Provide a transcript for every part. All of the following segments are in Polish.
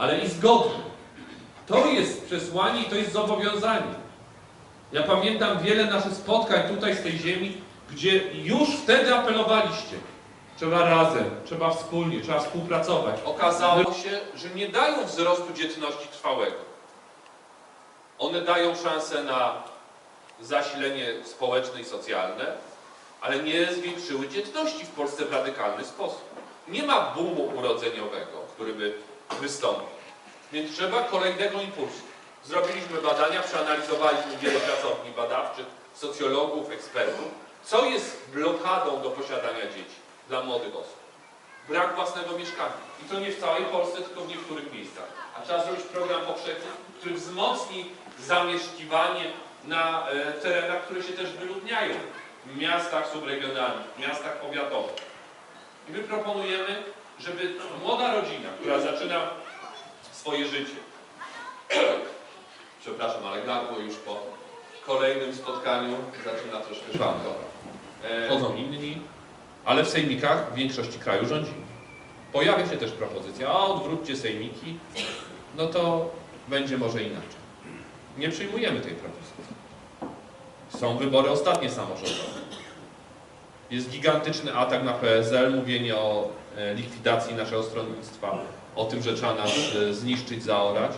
ale i zgodny. To jest przesłanie i to jest zobowiązanie. Ja pamiętam wiele naszych spotkań tutaj z tej ziemi, gdzie już wtedy apelowaliście. Trzeba razem, trzeba wspólnie, trzeba współpracować. Okazało się, że nie dają wzrostu dzietności trwałego. One dają szansę na zasilenie społeczne i socjalne, ale nie zwiększyły dzietności w Polsce w radykalny sposób. Nie ma boomu urodzeniowego, który by wystąpił. Więc trzeba kolejnego impulsu. Zrobiliśmy badania, przeanalizowaliśmy wiele pracowni badawczych, socjologów, ekspertów. Co jest blokadą do posiadania dzieci dla młodych osób? Brak własnego mieszkania. I to nie w całej Polsce, tylko w niektórych miejscach. A trzeba zrobić program powszechny, który wzmocni zamieszkiwanie na e, terenach, które się też wyludniają. W miastach subregionalnych, w miastach powiatowych. I my proponujemy, żeby młoda rodzina, która zaczyna swoje życie, przepraszam, ale gardło już po kolejnym spotkaniu zaczyna troszkę szwanko. E, Chodzą inni, ale w sejmikach w większości kraju rządzi. Pojawia się też propozycja, a odwróćcie sejmiki, no to będzie może inaczej. Nie przyjmujemy tej propozycji. Są wybory ostatnie samorządowe. Jest gigantyczny atak na PSL, mówienie o e, likwidacji naszego stronnictwa, o tym, że trzeba nas e, zniszczyć, zaorać.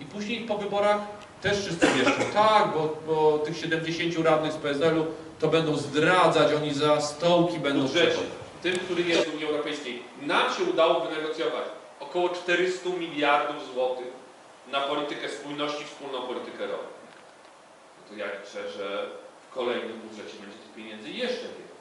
I później po wyborach też wszyscy wieszczą, tak, bo, bo tych 70 radnych z PSL-u to będą zdradzać, oni za stołki będą Budżecie. Tym, który jest w Unii Europejskiej. Nam się udało wynegocjować około 400 miliardów złotych na politykę spójności, wspólną politykę rolną. No to ja liczę, że kolejnym budżecie będzie tych pieniędzy jeszcze więcej.